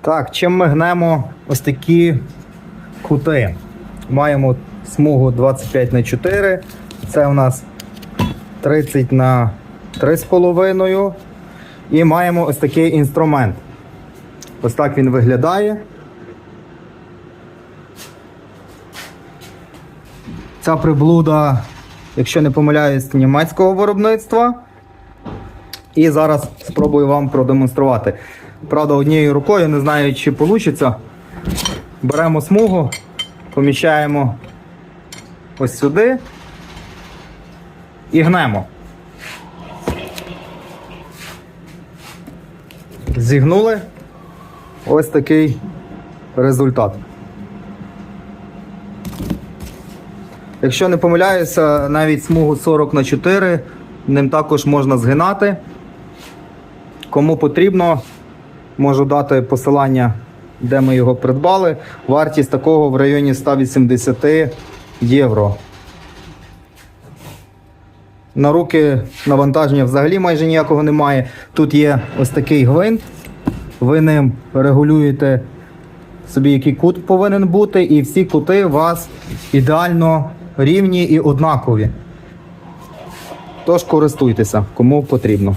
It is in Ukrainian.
Так, чим ми гнемо ось такі кути. Маємо смугу 25 на 4. Це у нас 30 на 3,5. І маємо ось такий інструмент. Ось так він виглядає. Ця приблуда, якщо не помиляюсь, німецького виробництва. І зараз спробую вам продемонструвати. Правда, однією рукою, не знаю, чи вийде. Беремо смугу, поміщаємо ось сюди і гнемо. Зігнули. Ось такий результат. Якщо не помиляюся, навіть смугу 40 на 4 ним також можна згинати. Кому потрібно, можу дати посилання, де ми його придбали. Вартість такого в районі 180 євро. На руки навантаження взагалі майже ніякого немає. Тут є ось такий гвинт. Ви ним регулюєте собі, який кут повинен бути, і всі кути у вас ідеально рівні і однакові. Тож користуйтеся, кому потрібно.